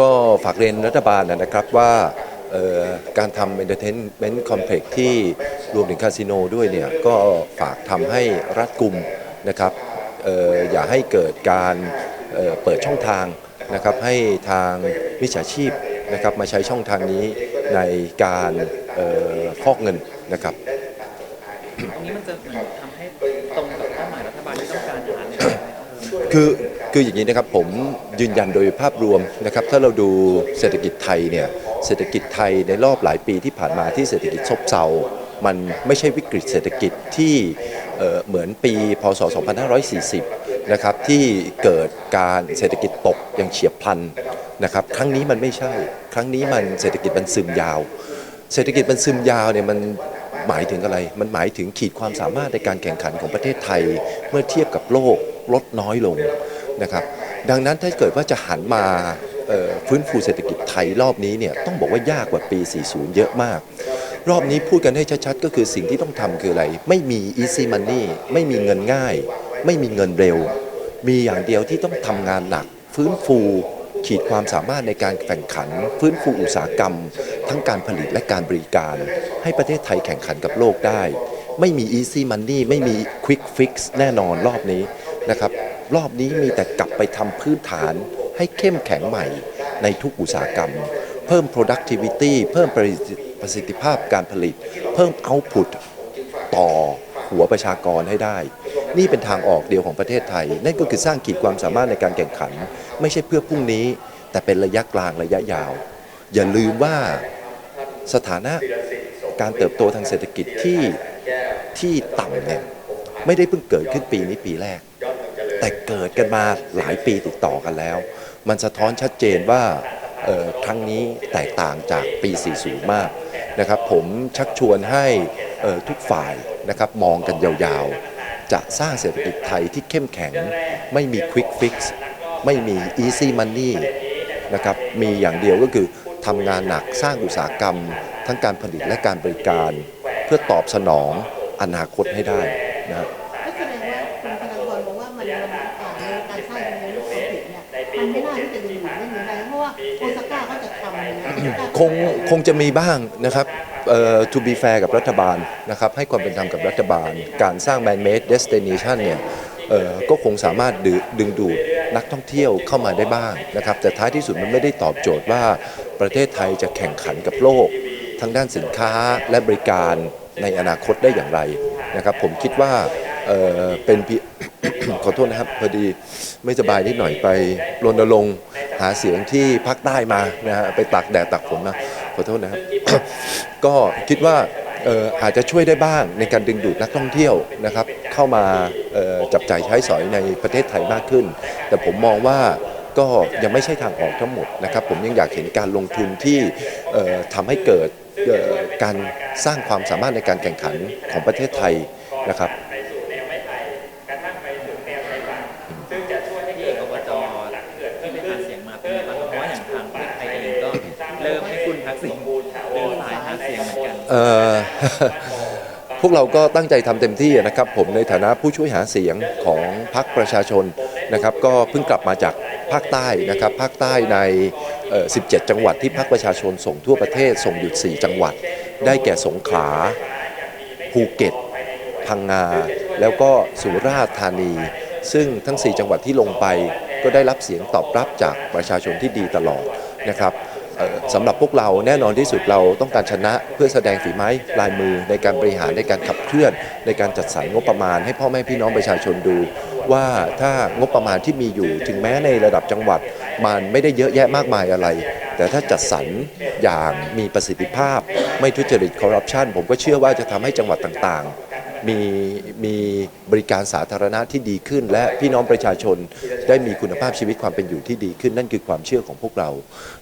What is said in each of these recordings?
ก็ฝากเรียนรัฐบาลนะครับว่าเอ่อการทำ entertainment complex ที่รวมถึงคาสิโนด้วยเนี่ยก็ฝากทำให้รัดกุมนะครับเอ่ออย่าให้เกิดการเอ่อเปิดช่องทางนะครับให้ทางมิจฉาชีพนะครับมาใช้ช่องทางนี้ในการเอ่อฟอกเงินนะครับตรงนี้มันจะเหมือนทำให้ตรงกับเป้าหมายรัฐบาลที่ต้องการหาเนี่ยไหมครับคือ คืออย่างนี้นะครับผมยืนยันโดยภาพรวมนะครับถ้าเราดูเศรษฐกิจไทยเนี่ยเศรษฐกิจไทยในรอบหลายปีที่ผ่านมาที่เศรษฐกิจซบเซามันไม่ใช่วิกฤตเศรษฐกิจที่เหมือนปีพศ 2540 นะครับที่เกิดการเศรษฐกิจตกอย่างเฉียบพลันนะครับครั้งนี้มันไม่ใช่ ครั้งนี้มันเศรษฐกิจมันซึมยาว เศรษฐกิจมันซึมยาวเนี่ยมันหมายถึงอะไร มันหมายถึงขีดความสามารถในการแข่งขันของประเทศไทย เมื่อเทียบกับโลกลดน้อยลง นะครับ ดังนั้นถ้าเกิดว่าจะหันมาฟื้นฟูเศรษฐกิจไทยรอบนี้เนี่ยต้องบอกว่ายากกว่าปี 40 เยอะมาก รอบนี้พูดกันให้ชัดๆ ก็คือสิ่งที่ต้องทำคืออะไร ไม่มี easy money ไม่มีเงินง่าย ไม่มีเงินเร็ว มีอย่างเดียวที่ต้องทำงานหนัก ฟื้นฟูขีดความสามารถในการแข่งขัน ฟื้นฟูอุตสาหกรรม ทั้งการผลิตและการบริการ ให้ประเทศไทยแข่งขันกับโลกได้ ไม่มี easy money ไม่มี quick fix แน่นอนรอบนี้นะครับ รอบนี้มีแต่กลับไปทำพื้นฐานให้เข้มแข็งใหม่ในทุกอุตสาหกรรม เพิ่ม productivity เพิ่มประสิทธิภาพการผลิต เพิ่ม output ต่อหัวประชากรให้ได้ นี่เป็นทางออกเดียวของประเทศไทย นั่นก็คือสร้างขีดความสามารถในการแข่งขัน ไม่ใช่เพื่อพรุ่งนี้ แต่เป็นระยะกลางระยะยาว อย่าลืมว่าสถานะการเติบโตทางเศรษฐกิจที่ที่ต่ำเนี่ยไม่ได้เพิ่งเกิดขึ้นปีนี้ปีแรก แต่เกิดกันมาหลายปีติดต่อกันแล้ว มันสะท้อนชัดเจนว่าครั้งนี้แตกต่างจากปี 40 มากนะครับ ผมชักชวนให้ทุกฝ่ายนะครับมองกันยาวๆ จะสร้างเศรษฐกิจไทยที่เข้มแข็ง ไม่มี Quick Fix ไม่มี Easy Money นะครับมีอย่างเดียวก็คือทำงานหนักสร้างอุตสาหกรรม ทั้งการผลิตและการบริการ เพื่อตอบสนองอนาคตให้ได้นะครับ คงคงจะมีบ้างนะครับเอ่อ to be fair กับรัฐบาลนะครับให้ความเป็นธรรมกับรัฐบาล การสร้าง man made destination เนี่ยเอ่อก็คงสามารถดึดึงดูดนักท่องเที่ยวเข้ามาได้บ้างนะครับแต่ท้ายที่สุดมันไม่ได้ตอบโจทย์ว่าประเทศไทยจะแข่งขันกับโลก ทั้งด้านสินค้าและบริการในอนาคตได้อย่างไรนะครับผมคิดว่าเอ่อเป็นพีขอโทษนะครับพอดีไม่สบายนิดหน่อยไปรณรงค์ หาเสียงที่ภาคใต้มานะฮะไปตากแดดตากฝนมาขอโทษนะครับ ก็คิดว่าอาจจะช่วยได้บ้างในการดึงดูดนักท่องเที่ยวนะครับเข้ามาจับจ่ายใช้สอยในประเทศไทยมากขึ้น แต่ผมมองว่าก็ยังไม่ใช่ทางออกทั้งหมดนะครับ ผมยังอยากเห็นการลงทุนที่เอ่อทำให้เกิดการสร้างความสามารถในการแข่งขันของประเทศไทยนะครับ ที่เอกอบจที่ไปหาเสียงมาเป็นไงบ้างครับเพราะว่าอย่างทางเพื่อไทยเองก็เริ่มให้คุณทักษิณเดินสายหาเสียงเหมือนกัน เอ่อ พวกเราก็ตั้งใจทำเต็มที่นะครับ ผมในฐานะผู้ช่วยหาเสียงของพรรคประชาชนนะครับ ก็เพิ่งกลับมาจากภาคใต้นะครับภาคใต้ใน 17 จังหวัดที่พรรคประชาชนส่งทั่วประเทศส่งหยุด 4 จังหวัด ได้แก่สงขลาภูเก็ต พังงา แล้วก็สุราษฎร์ธานี ซึ่งทั้ง 4 จังหวัดที่ลงไปก็ได้รับเสียงตอบรับจากประชาชนที่ดีตลอดนะครับ สำหรับพวกเราแน่นอนที่สุดเราต้องการชนะเพื่อแสดงฝีไม้ลายมือในการบริหารในการขับเคลื่อน ในการจัดสรรงบประมาณ ให้พ่อแม่พี่น้องประชาชนดู ว่าถ้างบประมาณที่มีอยู่ ถึงแม้ในระดับจังหวัด มันไม่ได้เยอะแยะมากมายอะไร แต่ถ้าจัดสรรอย่างมีประสิทธิภาพ ไม่ทุจริตคอร์รัปชันผมก็เชื่อว่าจะทำให้จังหวัดต่างๆ มีมีบริการสาธารณะที่ดีขึ้น และพี่น้องประชาชนได้มีคุณภาพชีวิตความเป็นอยู่ที่ดีขึ้น นั่นคือความเชื่อของพวกเรา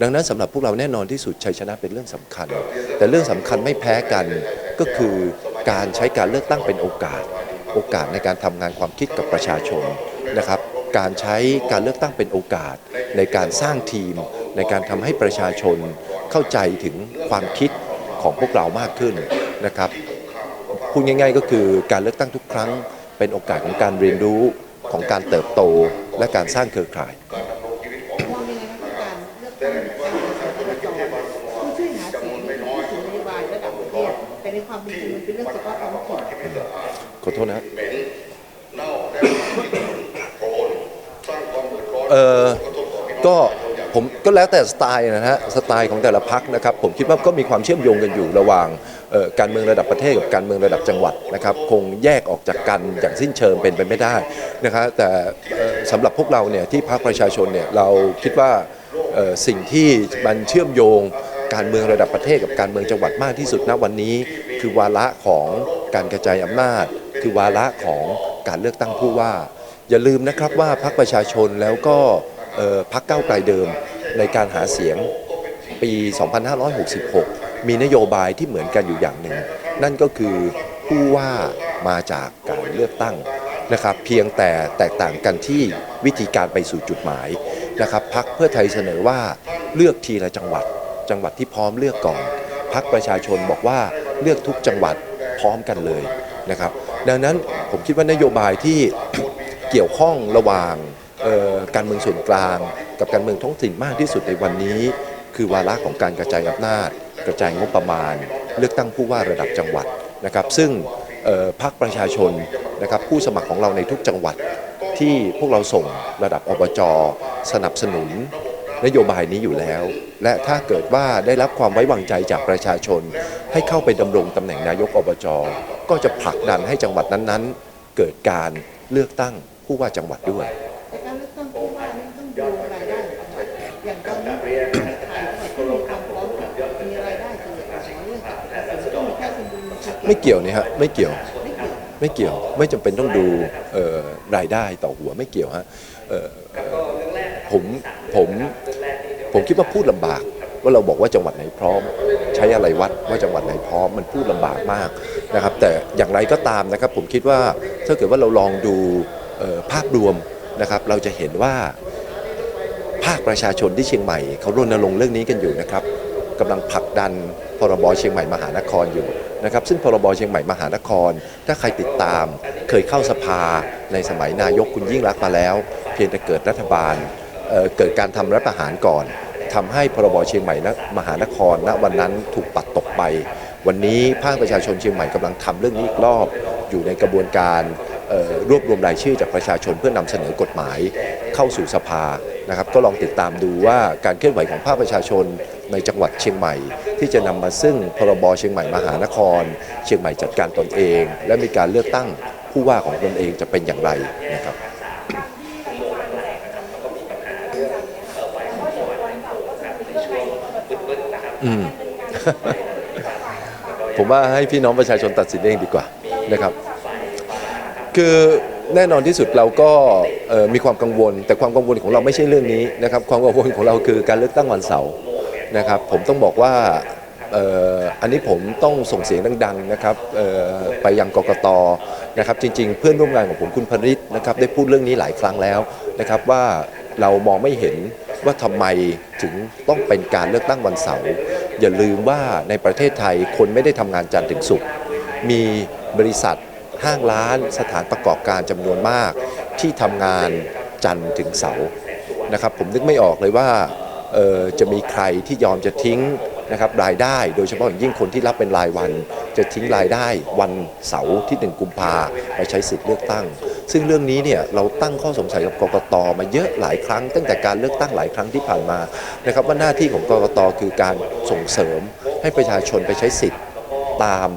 ดังนั้นสำหรับพวกเราแน่นอนที่สุดชัยชนะเป็นเรื่องสำคัญ แต่เรื่องสำคัญไม่แพ้กันก็คือการใช้การเลือกตั้งเป็นโอกาส โอกาสในการทำงานความคิดกับประชาชนนะครับการใช้การเลือกตั้งเป็นโอกาส ในการสร้างทีม ในการทำให้ประชาชนเข้าใจถึงความคิดของพวกเรามากขึ้นนะครับ พูดง่าย ๆ ก็คือการเลือกตั้งทุกครั้ง เป็นโอกาสของการเรียนรู้ของการเติบโตและการสร้างเครือข่ายการเลือกตั้งตั้งการบริหารอบจผู้ช่วยหาเสียงในการพูดถึงนโยบายระดับประเทศแต่ในความเป็นจริงมันเป็นเรื่องเฉพาะท้องถิ่นขอโทษนะครับเน่อก็ ผมก็แล้วแต่สไตล์นะฮะสไตล์ของแต่ละพักนะครับผมคิดว่าก็มีความเชื่อมโยงกันอยู่ระหว่างการเมืองระดับประเทศกับการเมืองระดับจังหวัดนะครับคงแยกออกจากกันอย่างสิ้นเชิงเป็นไปไม่ได้นะครับแต่เอ่อสำหรับพวกเราเนี่ยที่พรรคประชาชนเนี่ยเราคิดว่าสิ่งที่มันเชื่อมโยงการเมืองระดับประเทศกับการเมืองจังหวัดมากที่สุดณวันนี้ คือวาระของการกระจายอำนาจ คือวาระของการเลือกตั้งผู้ว่า อย่าลืมนะครับว่าพรรคประชาชนแล้วก็ พรรคก้าไกลเดิมในการหาเสียงปี 2566 มีนโยบายที่เหมือนกันอยู่อย่างหนึ่ง นั่นก็คือผู้ว่ามาจากการเลือกตั้งนะครับ เพียงแต่แตกต่างกันที่วิธีการไปสู่จุดหมายนะครับพรรคเพื่อไทยเสนอว่าเลือกทีละจังหวัด จังหวัดที่พร้อมเลือกก่อนพรรคประชาชนบอกว่าเลือกทุกจังหวัดพร้อมกันเลยนะครับ ดังนั้นผมคิดว่านโยบายที่เกี่ยวข้องระหว่าง การเมืองส่วนกลาง กับการเมืองท้องถิ่นมากที่สุดในวันนี้ คือวาระของการกระจายอำนาจ กระจายงบประมาณ เลือกตั้งผู้ว่าระดับจังหวัดนะครับ ซึ่งพรรคประชาชนนะครับผู้สมัครของเราในทุกจังหวัดที่พวกเราส่งระดับอบจสนับสนุนนโยบายนี้อยู่แล้ว และถ้าเกิดว่าได้รับความไว้วางใจจากประชาชน ให้เข้าไปดำรงตำแหน่งนายกอบจก็จะผลักดันให้จังหวัดนั้นๆ เกิดการเลือกตั้งผู้ว่าจังหวัดด้วย ไม่เกี่ยวนี่ฮะไม่เกี่ยวไม่เกี่ยวไม่เกี่ยวไม่จำเป็นต้องดูรายได้ต่อหัวไม่เกี่ยวฮะผมผมผมคิดว่าพูดลำบากว่าเราบอกว่าจังหวัดไหนพร้อม ใช้อะไรวัดว่าจังหวัดไหนพร้อมมันพูดลำบากมากนะครับ แต่อย่างไรก็ตามนะครับ ผมคิดว่าถ้าเกิดว่าเราลองดูภาพรวมนะครับ เราจะเห็นว่าภาคประชาชนที่เชียงใหม่เขารณรงค์เรื่องนี้กันอยู่นะครับกำลังผลักดันพรบเชียงใหม่มหานครอยู่ นะครับซึ่งพรบเชียงใหม่มหานคร ถ้าใครติดตามเคยเข้าสภาในสมัยนายกคุณยิ่งรักมาแล้ว เพียงแต่เกิดรัฐบาลเเกิดการทำรัฐประหารก่อนทำให้พรบเชียงใหม่มหานครณวันนั้นถูกปัดตกไป วันนี้ภาคประชาชนเชียงใหม่กำลังทำเรื่องนี้อีกรอบอยู่ในกระบวนการ รวบรวมรายชื่อจากประชาชนเพื่อนำเสนอกฎหมายเข้าสู่สภานะครับก็ลองติดตามดูว่าการเคลื่อนไหวของภาคประชาชนในจังหวัดเชียงใหม่ ที่จะนำมาซึ่งพรบเชียงใหม่มหานคร เชียงใหม่จัดการตนเอง และมีการเลือกตั้งผู้ว่าของตนเองจะเป็นอย่างไรนะครับอืมผมว่าให้พี่น้องประชาชนตัดสินเองดีกว่านะครับ คือแน่นอนที่สุดเราก็มีความกังวล แต่ความกังวลของเราไม่ใช่เรื่องนี้นะครับความกังวลของเราคือการเลือกตั้งวันเสาร์นะครับผมต้องบอกว่าอันนี้ผมต้องส่งเสียงดังๆนะครับไปยังกกตนะครับจริง ๆ เพื่อนร่วมงานของผมคุณพริษนะครับได้พูดเรื่องนี้หลายครั้งแล้วนะครับว่าเรามองไม่เห็นว่าทำไมถึงต้องเป็นการเลือกตั้งวันเสาร์อย่าลืมว่าในประเทศไทยคนไม่ได้ทำงานจันทร์ถึงศุกร์มีบริษัท ห้างร้านสถานประกอบการจำนวนมาก ที่ทำงานจันทร์ถึงเสาร์นะครับผมนึกไม่ออกเลยว่าจะมีใครที่ยอมจะทิ้งนะครับรายได้โดยเฉพาะอย่างยิ่งคนที่รับเป็นรายวัน จะทิ้งรายได้วันเสาร์ที่ 1 กุมภาไปใช้สิทธิ์เลือกตั้ง ซึ่งเรื่องนี้เนี่ยเราตั้งข้อสงสัยกับกกตมาเยอะหลายครั้ง ตั้งแต่การเลือกตั้งหลายครั้งที่ผ่านมานะครับว่าหน้าที่ของกกตคือการส่งเสริมให้ประชาชนไปใช้สิทธิ์ตาม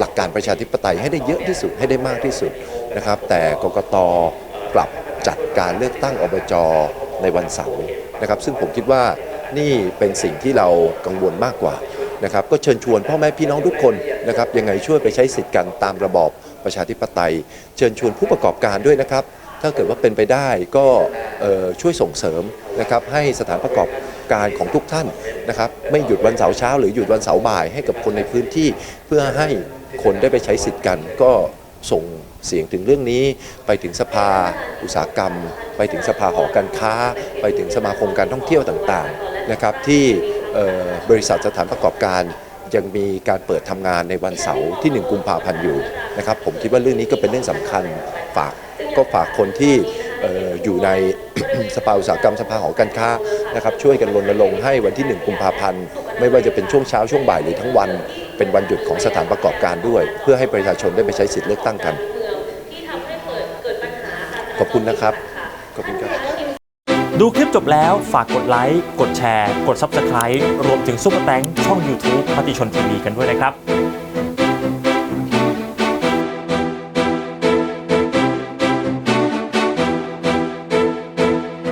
หลักการประชาธิปไตยให้ได้เยอะที่สุดให้ได้มากที่สุดนะครับ แต่กกตกลับจัดการเลือกตั้งอบจในวันเสาร์นะครับ ซึ่งผมคิดว่านี่เป็นสิ่งที่เรากังวลมากกว่านะครับ ก็เชิญชวนพ่อแม่พี่น้องทุกคนนะครับ ยังไงช่วยไปใช้สิทธิ์กันตามระบอบประชาธิปไตย เชิญชวนผู้ประกอบการด้วยนะครับ ถ้าเกิดว่าเป็นไปได้ก็ช่วยส่งเสริมนะครับให้สถานประกอบการของทุกท่านนะครับ ไม่หยุดวันเสาร์เช้า หรือหยุดวันเสาร์บ่ายให้กับคนในพื้นที่เพื่อให้ คนได้ไปใช้สิทธิ์กันก็ส่งเสียงถึงเรื่องนี้ ไปถึงสภา อุตสาหกรรม ไปถึงสภาหอการค้า ไปถึงสมาคมการท่องเที่ยวต่างๆนะครับที่บริษัทสถานประกอบการยังมีการเปิดทำงานในวันเสาร์ที่ 1 กุมภาพันธ์อยู่นะครับผมคิดว่าเรื่องนี้ก็เป็นเรื่องสำคัญฝากก็ฝากคนที่เอ่ออยู่ในสภาอุตสาหกรรมสภาหอการค้านะครับช่วยกันรณรงค์ให้วันที่ 1 กุมภาพันธ์ ไม่ว่าจะเป็นช่วงเช้าช่วงบ่ายหรือทั้งวัน เป็นวันหยุดของสถานประกอบการด้วย เพื่อให้ประชาชนได้ไปใช้สิทธิเลือกตั้งกัน ขอบคุณนะครับ ขอบคุณครับ ดูคลิปจบแล้วฝากกดไลค์ กดแชร์ กด Subscribe รวมถึงซุปเปอร์แตงช่อง YouTube มติชนทีวีกันด้วยนะครับ